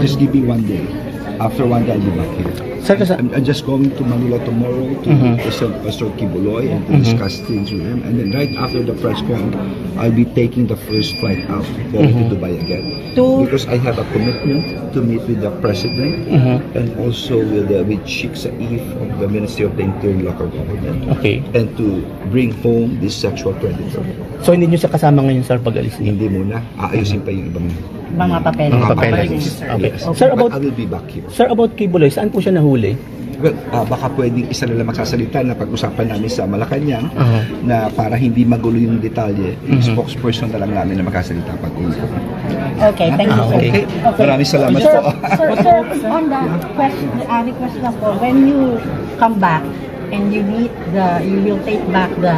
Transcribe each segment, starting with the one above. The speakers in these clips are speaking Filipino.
Just give me one day. After one day, I'll be back here. Sir, kasi, I'm, I'm just going to Manila tomorrow to Mhm. Pastor, Pastor Kibuloy and to Mhm. discuss things with him. And then right after the press con, I'll be taking the first flight out going Mhm. to Dubai again. To- Because I have a commitment to meet with the president Mhm. and also with, uh, with Sheikh Saif of the Ministry of the Interior local government. okay. And to bring home this sexual predator. So, hindi nyo siya kasama ngayon, sir, pag alis niyo? Hindi muna, aayusin pa yung ibang Mga papeles. Mga papeles. Okay. Yes. Sir, about- But I will be back here. Sir, about Kibuloy, saan po siya nahuli? Well, ah, baka pwedeng isa na lang magsasalita na pag-usapan namin sa Malacanang Aha. na para hindi magulo yung detalye, yung Mhm. spokesperson na lang namin na magkasalita pag uwi. Okay, thank you, Ah, sir. okay. Maraming salamat Sir, po. sir, sir, on the question, uh, request lang po, when you come back and you meet the, you will take back the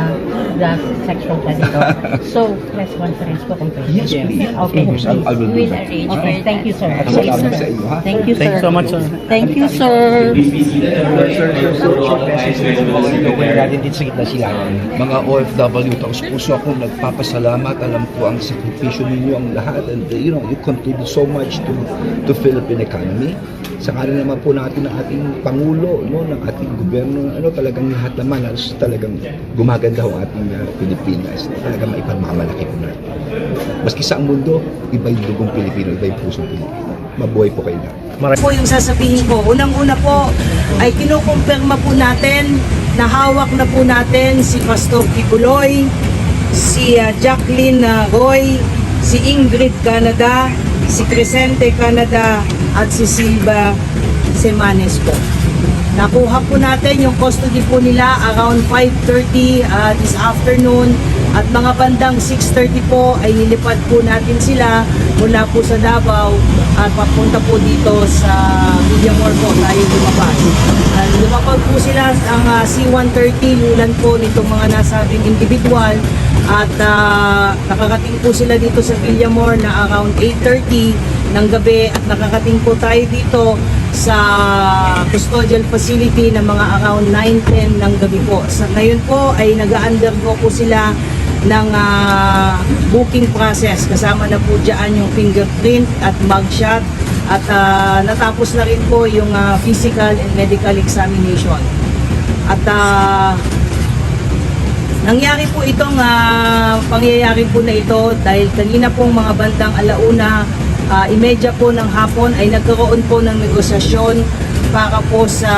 the sexual predator. so, press conference po kung pwede. Yes, please. Okay. Of course, I- I will do We'll that. arrange. Okay, thank you, sir. Thank you, sir. sa? Thank you, sir. Thank you so much, sir. Thank you, sir. Mga OFW, taos puso ako nagpapasalamat. Alam ko ang sakripisyo ninyo ang lahat and uh, you know, you contribute so much to to Philippine economy. Sa naman po natin ng ating Pangulo, no, ng ating gobyerno, ano talagang lahat naman, halos talagang gumaganda ang ating uh, Pilipinas. Talagang maipagmamalaki po natin. Maski sa ang mundo, iba yung dugong Pilipino, iba yung pusong Pilipino. Mabuhay po kayo lahat. po yung sasabihin ko. Unang-una po ay kinukumpirma po natin na hawak na po natin si Pastor Kibuloy, si ah, Jacqueline ah, Roy, si Ingrid Canada, si Crescente Canada at si Silva Semanes po. Nakuha po natin yung custody po nila around 5.30 uh, this afternoon at mga bandang 6.30 po ay nilipad po natin sila mula po sa Davao at papunta po dito sa Villamor po tayo lumabas. Uh, lumapag po sila ang uh, C-130 lulan po nitong mga nasabing individual at uh, nakakating po sila dito sa Villamor na around 8.30 ng gabi at nakakating po tayo dito sa custodial facility na mga around 9-10 ng gabi po. Sa ngayon po ay nag-undergo po sila ng ah, booking process. Kasama na po dyan yung fingerprint at mugshot at ah, natapos na rin po yung ah, physical and medical examination. At ah, Nangyari po itong ah, pangyayari po na ito dahil kanina pong mga bandang alauna, uh, imedya po ng hapon ay nagkaroon po ng negosasyon para po sa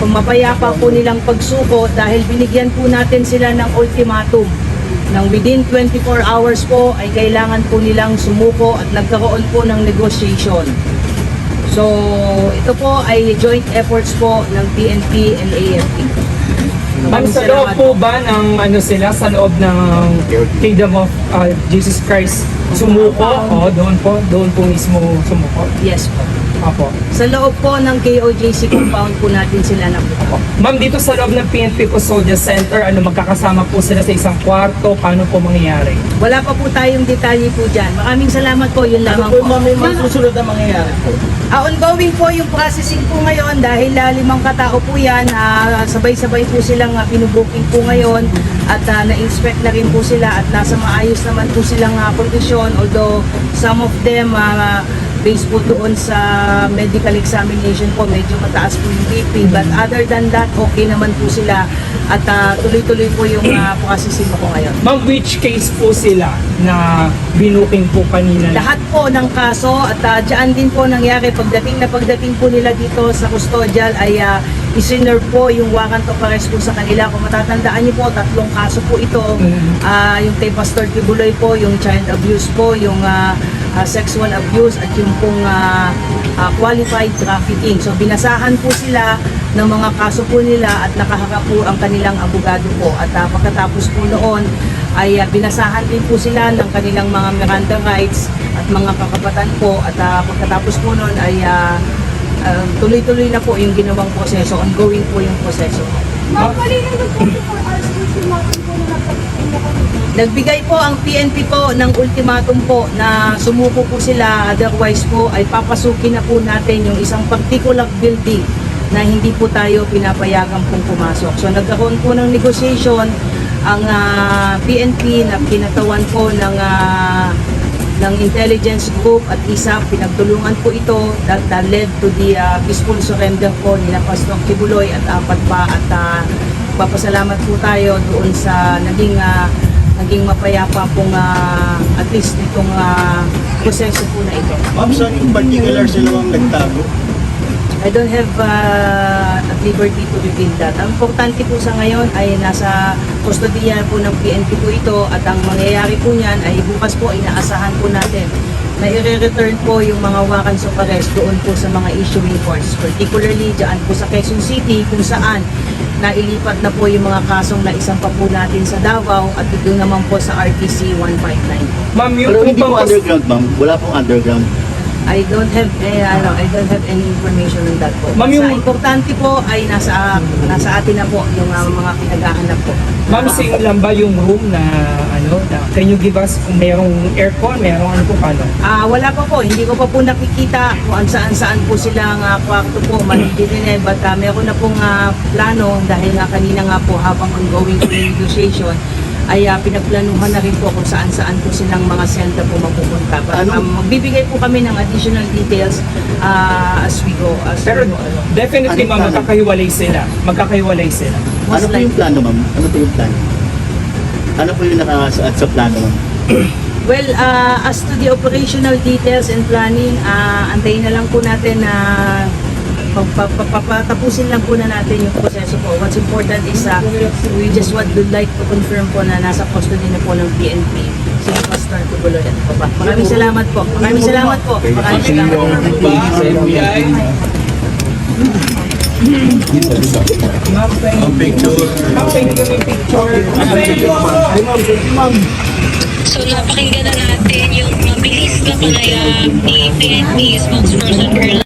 mapayapa po nilang pagsuko dahil binigyan po natin sila ng ultimatum nang within 24 hours po ay kailangan po nilang sumuko at nagkaroon po ng negotiation. So, ito po ay joint efforts po ng PNP and AFP. Ma'am, sa loob po ba ng ano sila, sa loob ng Kingdom of uh, Jesus Christ, sumuko? O, doon po, doon po mismo sumuko? Yes po. Apo. Sa loob po ng KOJC compound po natin sila na po. Ma'am, dito sa loob ng PNP Custodia Center, ano, magkakasama po sila sa isang kwarto, paano po mangyayari? Wala pa po tayong detalye po dyan. Maraming salamat po, yun lamang po. susunod na mangyayari po? Ah, ongoing po yung processing po ngayon dahil ah, limang katao po yan. ah, sabay-sabay po silang uh, pinubuking po ngayon at ah, na-inspect na rin po sila at nasa maayos naman po silang ah, kondisyon. Although some of them ah, based po doon sa medical examination po, medyo mataas po yung BP. But other than that, okay naman po sila at ah, tuloy-tuloy po yung ah, processing po ngayon. Ma'am, which case po sila na binuking po kanina? Lahat po ng kaso at uh, dyan din po nangyari pagdating na pagdating po nila dito sa custodial ay uh, isinerve po yung warrant of arrest po sa kanila. Kung matatandaan niyo po, tatlong kaso po ito. Ah, yung kay Pastor Kibuloy po, yung child abuse po, yung ah, ah, sexual abuse at yung pong ah, ah, qualified trafficking. So binasahan po sila ng mga kaso po nila at nakaharap po ang kanilang abogado po. At ah, pagkatapos po noon, ay ah, binasahan din po sila ng kanilang mga Miranda rights at mga kakapatan po at ah, pagkatapos po noon ay ah, ah, tuloy-tuloy na po yung ginawang proseso, ongoing po yung proseso. Nagbigay po ang PNP po ng ultimatum po na sumuko po sila otherwise po ay papasukin na po natin yung isang particular building na hindi po tayo pinapayagan pong pumasok. So nagkaroon po ng negotiation ang ah, PNP na kinatawan po ng ah, ng intelligence group at ISAP, pinagtulungan po ito that, that led to the uh, peaceful surrender po nila Pastor Kibuloy at apat pa at uh, papasalamat po tayo doon sa naging uh, naging mapayapa pong uh, at least itong uh, proseso po na ito. Ma'am, saan yung particular sila ang nagtago? I don't have uh, at liberty to reveal that. Ang importante po sa ngayon ay nasa kustodiya po ng PNP po ito at ang mangyayari po niyan ay bukas po inaasahan po natin na i-return po yung mga wakans of arrest doon po sa mga issuing courts. Particularly dyan po sa Quezon City kung saan nailipat na po yung mga kasong na isang pa po natin sa Davao at ito naman po sa RTC 159. Ma'am, yung Pero hindi po pampas- underground, ma'am. Wala pong underground. I don't have eh, ano, I don't have any information on that po. Ma'am, Sa yung- importante po ay nasa nasa atin na po yung uh, mga pinaghahanap po. Ma'am, same lang ba yung room na ano, na, can you give us kung merong aircon, merong ano po paano? Ah, wala pa po, hindi ko pa po nakikita kung saan saan po silang uh, kwarto po eh. But uh, meron na pong ah, plano dahil nga kanina nga po habang ongoing po yung negotiation ay ah, pinagplanuhan na rin po kung saan saan po silang mga senta po mapupunta. But, Ano? um, magbibigay po kami ng additional details ah, as we go. As Pero we go along. definitely Ano ma'am, magkakahiwalay sila. Magkakahiwalay sila. Most Ano po yung plano, ma'am? Ano po yung plano? Ano po yung nakasaad sa plano, ma'am? Well, uh, as to the operational details and planning, uh, antayin na lang po natin na pag- pa- pa- papatapusin lang po na natin yung proseso po. What's important is uh, we just would like to confirm po na nasa custody na po ng PNP si Pastor Tubuloy at po ba. Maraming salamat po. Maraming salamat po. Maraming salamat po. Picture. You yung picture. So napakinggan na natin yung mabilis na panayam ni PNP spokesperson Colonel